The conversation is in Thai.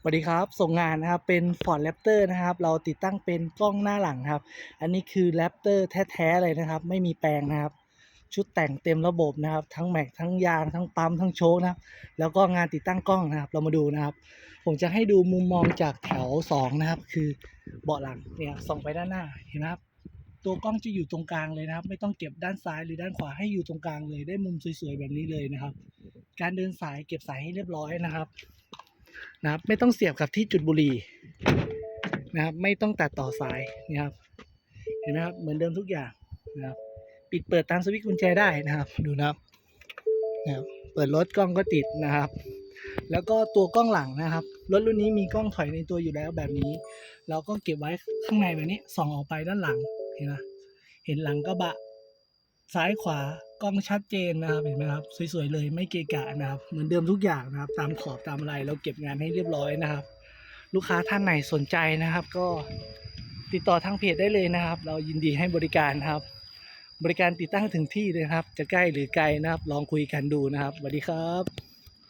สวัสดีครับ ส่งงานนะครับ เป็น Ford Raptor นะครับ เราติดตั้งเป็นกล้องหน้าหลังครับ อันนี้คือ Raptor แท้ๆเลยนะครับ ไม่มีแปลงนะครับ ชุดแต่งเต็มระบบนะครับ ทั้งแม็ก ทั้งยาง ทั้งปั๊ม ทั้งโช๊คนะครับ แล้วก็งานติดตั้งกล้องนะครับ เรามาดูนะครับ ผมจะให้ดูมุมมองจากแถว 2 นะครับ คือเบาะหลังเนี่ย ส่องไปด้านหน้า เห็นไหมครับ ตัวกล้องจะอยู่ตรงกลางเลยนะครับ ไม่ต้องเก็บด้านซ้ายหรือด้านขวา ให้อยู่ตรงกลางเลย ได้มุมสวยๆแบบนี้เลยนะครับ การเดินสายเก็บสายให้เรียบร้อยนะครับ นะครับ ไม่ต้องเสียบกับที่จุดบุหรี่นะครับ ไม่ต้องตัดต่อสายนะครับ เห็นไหมครับ เหมือนเดิมทุกอย่างนะครับ ปิดเปิดตามสวิตช์กุญแจได้นะครับ ดูนะครับนะครับ เปิดรถกล้องก็ติดนะครับ แล้วก็ตัวกล้องหลังนะครับ รถรุ่นนี้มีกล้องถอยในตัวอยู่แล้วแบบนี้ เราก็เก็บไว้ข้างในแบบนี้ส่องออกไปด้านหลัง เห็นไหมเห็นหลังกระบะซ้ายขวา กล้องชัดเจนนะครับเห็นไหมครับสวยๆเลยไม่เกะกะนะครับ เหมือนเดิมทุกอย่างนะครับ ตามขอบตามอะไรเราเก็บงานให้เรียบร้อยนะครับ ลูกค้าท่านไหนสนใจนะครับ ก็ติดต่อทางเพจได้เลยนะครับ เรายินดีให้บริการครับ บริการติดตั้งถึงที่เลยครับ จะใกล้หรือไกลนะครับ ลองคุยกันดูนะครับสวัสดีครับ